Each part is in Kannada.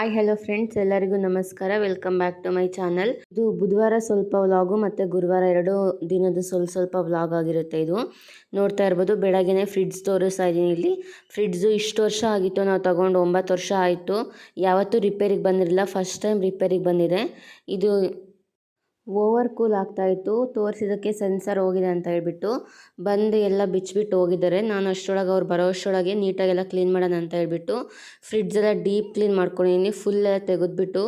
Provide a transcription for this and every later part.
ಹಾಯ್ ಹಲೋ ಫ್ರೆಂಡ್ಸ್ ಎಲ್ಲರಿಗೂ ನಮಸ್ಕಾರ. Welcome back to my channel ಇದು ಬುಧವಾರ ಸ್ವಲ್ಪ ವ್ಲಾಗು ಮತ್ತು ಗುರುವಾರ ಎರಡು ದಿನದ ಸ್ವಲ್ಪ ಸ್ವಲ್ಪ ವ್ಲಾಗ್ ಆಗಿರುತ್ತೆ ಇದು. ನೋಡ್ತಾ ಇರ್ಬೋದು, ಬೆಳಗ್ಗೆನೆ ಫ್ರಿಡ್ಜ್ ತೋರಿಸ್ತಾ ಇದ್ದೀನಿ ಇಲ್ಲಿ. ಫ್ರಿಡ್ಜು ಇಷ್ಟು ವರ್ಷ ಆಗಿತ್ತು, ನಾವು ತಗೊಂಡು ಒಂಬತ್ತು ವರ್ಷ ಆಯಿತು. ಯಾವತ್ತೂ ರಿಪೇರಿಗೆ ಬಂದಿರಲಿಲ್ಲ ಫಸ್ಟ್ ಟೈಮ್ ರಿಪೇರಿಗೆ ಬಂದಿದೆ. ಇದು ಓವರ್ ಕೂಲ್ ಆಗ್ತಾಯಿತ್ತು ತೋರಿಸಿದ್ದಕ್ಕೆ ಸೆನ್ಸರ್ ಹೋಗಿದೆ ಅಂತ ಹೇಳ್ಬಿಟ್ಟು ಬಂದು ಎಲ್ಲ ಬಿಚ್ಚಿಬಿಟ್ಟು ಹೋಗಿದ್ದಾರೆ. ನಾನು ಅಷ್ಟರೊಳಗೆ ಅವ್ರು ಬರೋ ಅಷ್ಟರೊಳಗೆ ನೀಟಾಗೆಲ್ಲ ಕ್ಲೀನ್ ಮಾಡೋಣ ಅಂತ ಹೇಳ್ಬಿಟ್ಟು ಫ್ರಿಡ್ಜೆಲ್ಲ ಡೀಪ್ ಕ್ಲೀನ್ ಮಾಡ್ಕೊಂಡಿದ್ದೀನಿ. ಫುಲ್ ಎಲ್ಲ ತೆಗೆದ್ಬಿಟ್ಟು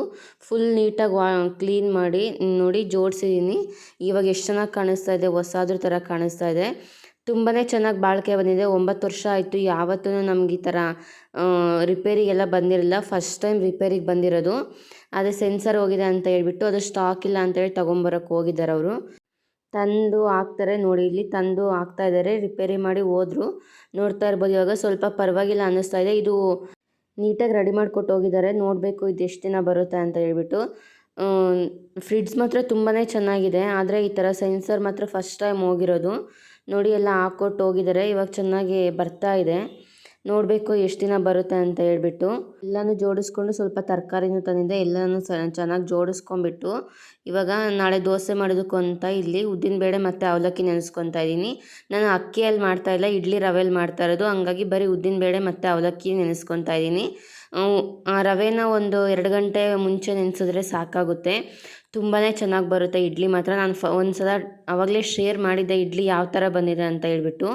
ಫುಲ್ ನೀಟಾಗಿ ವಾ ಕ್ಲೀನ್ ಮಾಡಿ ನೋಡಿ ಜೋಡಿಸಿದ್ದೀನಿ. ಇವಾಗ ಎಷ್ಟು ಚೆನ್ನಾಗಿ ಕಾಣಿಸ್ತಾ ಇದೆ, ಹೊಸಾದ್ರ ಥರ ಕಾಣಿಸ್ತಾ ಇದೆ. ತುಂಬಾ ಚೆನ್ನಾಗಿ ಬಾಳಿಕೆ ಬಂದಿದೆ. ಒಂಬತ್ತು ವರ್ಷ ಆಯಿತು ಯಾವತ್ತೂ ನಮ್ಗೆ ಈ ಥರ ರಿಪೇರಿಗೆಲ್ಲ ಬಂದಿರಲಿಲ್ಲ ಫಸ್ಟ್ ಟೈಮ್ ರಿಪೇರಿಗೆ ಬಂದಿರೋದು. ಅದೇ ಸೆನ್ಸರ್ ಹೋಗಿದೆ ಅಂತ ಹೇಳ್ಬಿಟ್ಟು ಅದು ಸ್ಟಾಕ್ ಇಲ್ಲ ಅಂತೇಳಿ ತೊಗೊಂಬರಕ್ಕೆ ಹೋಗಿದ್ದಾರೆ ಅವರು. ತಂದು ಹಾಕ್ತಾರೆ ನೋಡಿ, ಇಲ್ಲಿ ತಂದು ಹಾಕ್ತಾ ಇದ್ದಾರೆ. ರಿಪೇರಿ ಮಾಡಿ ಹೋದರು. ನೋಡ್ತಾ ಇರ್ಬೋದು. ಇವಾಗ ಸ್ವಲ್ಪ ಪರವಾಗಿಲ್ಲ ಅನ್ನಿಸ್ತಾ ಇದೆ. ಇದು ನೀಟಾಗಿ ರೆಡಿ ಮಾಡಿಕೊಟ್ಟು ಹೋಗಿದ್ದಾರೆ. ನೋಡಬೇಕು ಇದು ಎಷ್ಟು ದಿನ ಬರುತ್ತೆ ಅಂತ ಹೇಳ್ಬಿಟ್ಟು. ಫ್ರಿಡ್ಜ್ ಮಾತ್ರ ತುಂಬಾ ಚೆನ್ನಾಗಿದೆ. ಆದರೆ ಈ ಥರ ಸೆನ್ಸರ್ ಮಾತ್ರ ಫಸ್ಟ್ ಟೈಮ್ ಹೋಗಿರೋದು. ನೋಡಿ ಎಲ್ಲ ಹಾಕ್ಕೊಟ್ಟು ಹೋಗಿದ್ದಾರೆ. ಇವಾಗ ಚೆನ್ನಾಗಿ ಬರ್ತಾ ಇದೆ. ನೋಡಬೇಕು ಎಷ್ಟು ದಿನ ಬರುತ್ತೆ ಅಂತ ಹೇಳ್ಬಿಟ್ಟು. ಎಲ್ಲನೂ ಜೋಡಿಸ್ಕೊಂಡು ಸ್ವಲ್ಪ ತರಕಾರಿನೂ ತಂದಿದ್ದೆ. ಎಲ್ಲನೂ ಚೆನ್ನಾಗಿ ಜೋಡಿಸ್ಕೊಂಬಿಟ್ಟು ಇವಾಗ ನಾಳೆ ದೋಸೆ ಮಾಡೋದಕ್ಕೂ ಅಂತ ಇಲ್ಲಿ ಉದ್ದಿನಬೇಳೆ ಮತ್ತು ಅವಲಕ್ಕಿ ನೆನೆಸ್ಕೊತಾ ಇದ್ದೀನಿ. ನಾನು ಅಕ್ಕಿಯಲ್ಲಿ ಮಾಡ್ತಾ ಇಲ್ಲ. ಇಡ್ಲಿ ರವೆಯಲ್ಲಿ ಮಾಡ್ತಾ ಇರೋದು. ಹಂಗಾಗಿ ಬರೀ ಉದ್ದಿನಬೇಳೆ ಮತ್ತು ಅವಲಕ್ಕಿ ನೆನೆಸ್ಕೊತಾ ಇದ್ದೀನಿ. ರವೆನ ಒಂದು ಎರಡು ಗಂಟೆ ಮುಂಚೆ ನೆನೆಸಿದ್ರೆ ಸಾಕಾಗುತ್ತೆ. ತುಂಬಾ ಚೆನ್ನಾಗಿ ಬರುತ್ತೆ ಇಡ್ಲಿ ಮಾತ್ರ. ನಾನು ಫ ಒಂದು ಸಲ ಆವಾಗಲೇ ಶೇರ್ ಮಾಡಿದ್ದೆ ಇಡ್ಲಿ ಯಾವ ಥರ ಬಂದಿದೆ ಅಂತ ಹೇಳ್ಬಿಟ್ಟು.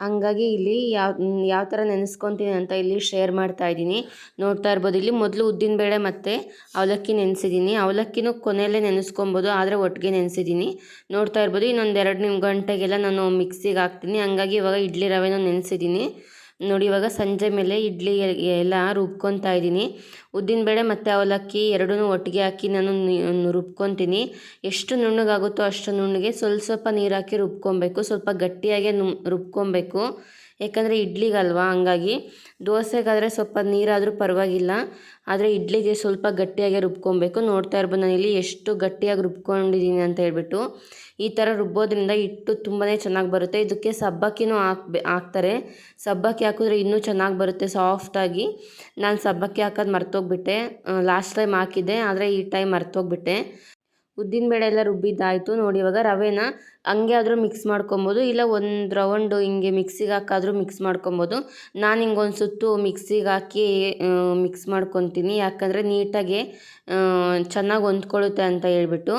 ಹಂಗಾಗಿ ಇಲ್ಲಿ ಯಾವ ಯಾವ ಥರ ನೆನೆಸ್ಕೊತೀನಿ ಅಂತ ಇಲ್ಲಿ ಶೇರ್ ಮಾಡ್ತಾ ಇದ್ದೀನಿ. ನೋಡ್ತಾ ಇರ್ಬೋದು, ಇಲ್ಲಿ ಮೊದಲು ಉದ್ದಿನಬೇಳೆ ಮತ್ತು ಅವಲಕ್ಕಿ ನೆನೆಸಿದ್ದೀನಿ. ಅವಲಕ್ಕಿನೂ ಕೊನೆಯಲ್ಲೇ ನೆನೆಸ್ಕೊಬೋದು, ಆದರೆ ಒಟ್ಟಿಗೆ ನೆನೆಸಿದ್ದೀನಿ. ನೋಡ್ತಾ ಇರ್ಬೋದು, ಇನ್ನೊಂದು ಎರಡು ನಿಮ್ಮ ಗಂಟೆಗೆಲ್ಲ ನಾನು ಮಿಕ್ಸಿಗೆ ಹಾಕ್ತೀನಿ. ಹಂಗಾಗಿ ಇವಾಗ ಇಡ್ಲಿ ರವೆನೂ ನೆನೆಸಿದ್ದೀನಿ. ನೋಡಿ, ಇವಾಗ ಸಂಜೆ ಮೇಲೆ ಇಡ್ಲಿ ಎಲ್ಲ ರುಬ್ಕೊತಾ ಇದ್ದೀನಿ. ಉದ್ದಿನಬೇಳೆ ಮತ್ತು ಅವಲಕ್ಕಿ ಎರಡೂ ಒಟ್ಟಿಗೆ ಹಾಕಿ ನಾನು ರುಬ್ಕೊತೀನಿ. ಎಷ್ಟು ನುಣ್ಣಗಾಗುತ್ತೋ ಅಷ್ಟು ನುಣ್ಣಗೆ ಸ್ವಲ್ಪ ಸ್ವಲ್ಪ ನೀರು ಹಾಕಿ ರುಬ್ಕೊಬೇಕು. ಸ್ವಲ್ಪ ಗಟ್ಟಿಯಾಗೆ ನು ರುಬ್ಕೊಬೇಕು. ಯಾಕಂದರೆ ಇಡ್ಲಿಗಲ್ವಾ, ಹಂಗಾಗಿ ದೋಸೆಗಾದರೆ ಸ್ವಲ್ಪ ನೀರಾದರೂ ಪರವಾಗಿಲ್ಲ. ಆದರೆ ಇಡ್ಲಿಗೆ ಸ್ವಲ್ಪ ಗಟ್ಟಿಯಾಗೆ ರುಬ್ಕೊಬೇಕು. ನೋಡ್ತಾ ಇರ್ಬೋದು ನಾನು ಇಲ್ಲಿ ಎಷ್ಟು ಗಟ್ಟಿಯಾಗಿ ರುಬ್ಕೊಂಡಿದ್ದೀನಿ ಅಂತ ಹೇಳ್ಬಿಟ್ಟು. ಈ ಥರ ರುಬ್ಬೋದ್ರಿಂದ ಹಿಟ್ಟು ತುಂಬಾ ಚೆನ್ನಾಗಿ ಬರುತ್ತೆ. ಇದಕ್ಕೆ ಸಬ್ಬಕ್ಕಿನೂ ಹಾಕ್ಬೆ ಹಾಕ್ತಾರೆ. ಸಬ್ಬಕ್ಕಿ ಹಾಕಿದ್ರೆ ಇನ್ನೂ ಚೆನ್ನಾಗಿ ಬರುತ್ತೆ ಸಾಫ್ಟಾಗಿ. ನಾನು ಸಬ್ಬಕ್ಕಿ ಹಾಕೋದು ಮರ್ತೋಗ್ಬಿಟ್ಟೆ. ಲಾಸ್ಟ್ ಟೈಮ್ ಹಾಕಿದ್ದೆ, ಆದರೆ ಈ ಟೈಮ್ ಮರ್ತೋಗ್ಬಿಟ್ಟೆ. ಉದ್ದಿನಬೇಳೆ ಎಲ್ಲ ರುಬ್ಬಿದ್ದಾಯಿತು. ನೋಡಿ ಇವಾಗ ರವೆನ ಹಂಗೆ ಆದರೂ ಮಿಕ್ಸ್ ಮಾಡ್ಕೊಬೋದು. ಇಲ್ಲ ಒಂದು ರೌಂಡು ಹಿಂಗೆ ಮಿಕ್ಸಿಗೆ ಹಾಕಾದರೂ ಮಿಕ್ಸ್ ಮಾಡ್ಕೊಬೋದು. ನಾನು ಹಿಂಗೆ ಒಂದು ಸುತ್ತು ಮಿಕ್ಸಿಗೆ ಹಾಕಿ ಮಿಕ್ಸ್ ಮಾಡ್ಕೊತೀನಿ. ಯಾಕಂದರೆ ನೀಟಾಗಿ ಚೆನ್ನಾಗಿ ಹೊಂದ್ಕೊಳ್ಳುತ್ತೆ ಅಂತ ಹೇಳ್ಬಿಟ್ಟು.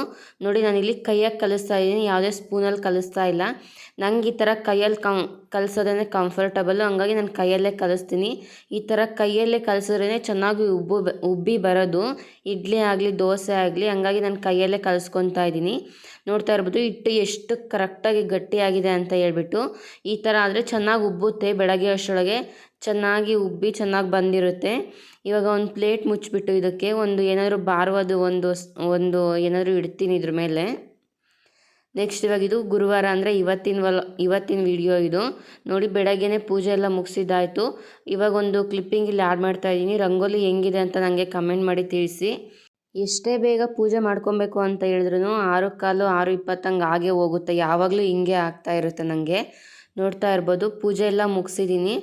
ನೋಡಿ ನಾನಿಲ್ಲಿ ಕೈಯಾಗಿ ಕಲಿಸ್ತಾ ಇದ್ದೀನಿ. ಯಾವುದೇ ಸ್ಪೂನಲ್ಲಿ ಕಲಿಸ್ತಾ ಇಲ್ಲ. ನಂಗೆ ಈ ಥರ ಕೈಯಲ್ಲಿ ಕಂ ಕಲಿಸೋದೇ ಕಂಫರ್ಟಬಲ್ಲು ಹಂಗಾಗಿ ನಾನು ಕೈಯಲ್ಲೇ ಕಲಿಸ್ತೀನಿ. ಈ ಥರ ಕೈಯಲ್ಲೇ ಕಲಿಸಿದ್ರೇ ಚೆನ್ನಾಗಿ ಉಬ್ಬು, ಉಬ್ಬಿ ಬರೋದು. ಇಡ್ಲಿ ಆಗಲಿ, ದೋಸೆ ಆಗಲಿ, ಹಂಗಾಗಿ ನಾನು ಕೈಯಲ್ಲೇ ಕಲಿಸ್ಕೊತಾ ಇದ್ದೀನಿ. ನೋಡ್ತಾ ಇರ್ಬೋದು, ಹಿಟ್ಟು ಎಷ್ಟು ಕರೆಕ್ಟಾಗಿ ಗಟ್ಟಿಯಾಗಿದೆ ಅಂತ ಹೇಳ್ಬಿಟ್ಟು ಈ ಥರ ಆದರೆ ಚೆನ್ನಾಗಿ ಉಬ್ಬುತ್ತೆ ಬೆಳಗ್ಗೆ ಅಷ್ಟರೊಳಗೆ. ಚೆನ್ನಾಗಿ ಉಬ್ಬಿ ಚೆನ್ನಾಗಿ ಬಂದಿರುತ್ತೆ. ಇವಾಗ ಒಂದು ಪ್ಲೇಟ್ ಮುಚ್ಚಿಬಿಟ್ಟು ಇದಕ್ಕೆ ಒಂದು ಏನಾದರೂ ಬಾರ್ವದು ಒಂದು ಒಂದು ಏನಾದರೂ ಇಡ್ತೀನಿ ಇದ್ರ ಮೇಲೆ. ನೆಕ್ಸ್ಟ್ ಇವಾಗ ಇದು ಗುರುವಾರ ಅಂದರೆ ಇವತ್ತಿನ ವಲ್, ಇವತ್ತಿನ ವಿಡಿಯೋ ಇದು. ನೋಡಿ ಬೆಳಗ್ಗೆನೇ ಪೂಜೆ ಎಲ್ಲ ಮುಗಿಸಿದ್ದಾಯಿತು. ಇವಾಗ ಒಂದು ಕ್ಲಿಪ್ಪಿಂಗ್ ಇಲ್ಲಿ ಆ್ಯಡ್ ಮಾಡ್ತಾ ಇದ್ದೀನಿ. ರಂಗೋಲಿ ಹೆಂಗಿದೆ ಅಂತ ನನಗೆ ಕಮೆಂಟ್ ಮಾಡಿ ತಿಳಿಸಿ. ಎಷ್ಟೇ ಬೇಗ ಪೂಜೆ ಮಾಡ್ಕೊಬೇಕು ಅಂತ ಹೇಳಿದ್ರು ಆರು ಕಾಲು ಆರು ಇಪ್ಪತ್ತಂಗೆ ಹಾಗೆ ಹೋಗುತ್ತೆ. ಯಾವಾಗಲೂ ಹಿಂಗೆ ಆಗ್ತಾ ಇರುತ್ತೆ ನನಗೆ ನೋಡ್ತಾ ಇರ್ಬೋದು, ಪೂಜೆ ಎಲ್ಲ ಮುಗಿಸಿದ್ದೀನಿ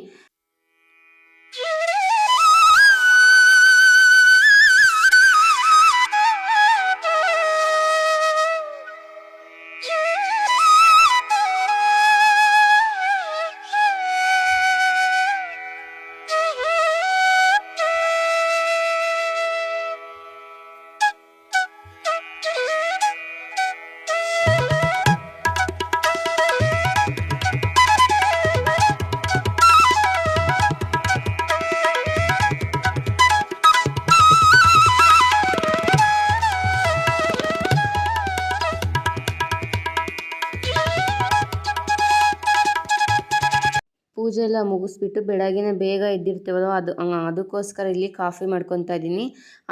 ಪೂಜೆ ಎಲ್ಲ ಮುಗಿಸ್ಬಿಟ್ಟು ಬೆಳಗ್ಗೆ ಬೇಗ ಎದ್ದಿರ್ತೇವಲ್ಲ ಅದು ಅದಕ್ಕೋಸ್ಕರ ಇಲ್ಲಿ ಕಾಫಿ ಮಾಡ್ಕೊತಾ ಇದ್ದೀನಿ.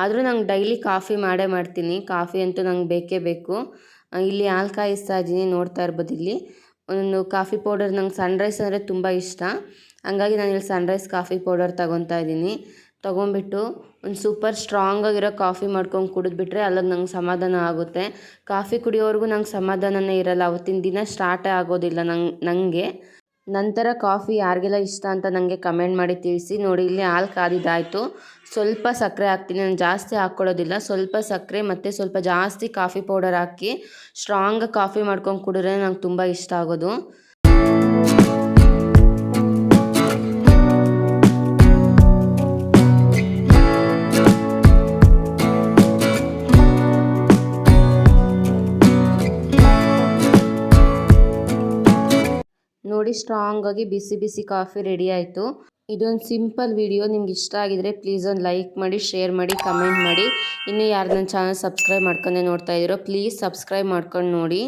ಆದರೂ ನಂಗೆ ಡೈಲಿ ಕಾಫಿ ಮಾಡೇ ಮಾಡ್ತೀನಿ. ಕಾಫಿ ಅಂತೂ ನಂಗೆ ಬೇಕೇ ಬೇಕು. ಇಲ್ಲಿ ಹಾಲು ಕಾಯಿಸ್ತಾ ಇದ್ದೀನಿ ನೋಡ್ತಾ ಇರ್ಬೋದು ಇಲ್ಲಿ. ಒಂದು ಕಾಫಿ ಪೌಡರ್ ನಂಗೆ ಸನ್ರೈಸ್ ಅಂದರೆ ತುಂಬ ಇಷ್ಟ. ಹಂಗಾಗಿ ನಾನು ಇಲ್ಲಿ ಸನ್ರೈಸ್ ಕಾಫಿ ಪೌಡರ್ ತಗೊತಾ ಇದ್ದೀನಿ. ತೊಗೊಂಬಿಟ್ಟು ಒಂದು ಸೂಪರ್ ಸ್ಟ್ರಾಂಗ್ ಆಗಿರೋ ಕಾಫಿ ಮಾಡ್ಕೊಂಡು ಕುಡಿದ್ಬಿಟ್ರೆ ಅಲ್ಲಿಗೆ ನಂಗೆ ಸಮಾಧಾನ ಆಗುತ್ತೆ. ಕಾಫಿ ಕುಡಿಯೋವರೆಗೂ ನಂಗೆ ಸಮಾಧಾನನೇ ಇರಲ್ಲ. ಅವತ್ತಿನ ದಿನ ಸ್ಟಾರ್ಟೇ ಆಗೋದಿಲ್ಲ ನಂಗೆ ನನಗೆ ನಂತರ ಕಾಫಿ ಯಾರಿಗೆಲ್ಲ ಇಷ್ಟ ಅಂತ ನನಗೆ ಕಮೆಂಟ್ ಮಾಡಿ ತಿಳಿಸಿ. ನೋಡಿ, ಇಲ್ಲಿ ಹಾಲು ಕಾದಿದ್ದಾಯಿತು. ಸ್ವಲ್ಪ ಸಕ್ಕರೆ ಹಾಕ್ತೀನಿ. ನಾನು ಜಾಸ್ತಿ ಹಾಕ್ಕೊಳ್ಳೋದಿಲ್ಲ. ಸ್ವಲ್ಪ ಸಕ್ಕರೆ ಮತ್ತು ಸ್ವಲ್ಪ ಜಾಸ್ತಿ ಕಾಫಿ ಪೌಡರ್ ಹಾಕಿ ಸ್ಟ್ರಾಂಗ್ ಕಾಫಿ ಮಾಡ್ಕೊಂಡು ಕುಡಿದ್ರೆ ನಂಗೆ ತುಂಬ ಇಷ್ಟ ಆಗೋದು. ನೋಡಿ ಸ್ಟ್ರಾಂಗ್ ಆಗಿ ಬಿಸಿ ಬಿಸಿ ಕಾಫಿ ರೆಡಿ ಆಯಿತು. ಇದೊಂದು ಸಿಂಪಲ್ ವಿಡಿಯೋ ನಿಮ್ಗೆ ಇಷ್ಟ ಆಗಿದ್ರೆ ಪ್ಲೀಸ್ ಒಂದು ಲೈಕ್ ಮಾಡಿ ಶೇರ್ ಮಾಡಿ ಕಮೆಂಟ್ ಮಾಡಿ. ಇನ್ನೂ ಯಾರು ನನ್ನ ಚಾನಲ್ ಸಬ್ಸ್ಕ್ರೈಬ್ ಮಾಡ್ಕೊಂಡೆ ನೋಡ್ತಾ ಇದ್ದೀರೋ ಪ್ಲೀಸ್ ಸಬ್ಸ್ಕ್ರೈಬ್ ಮಾಡ್ಕೊಂಡು ನೋಡಿ.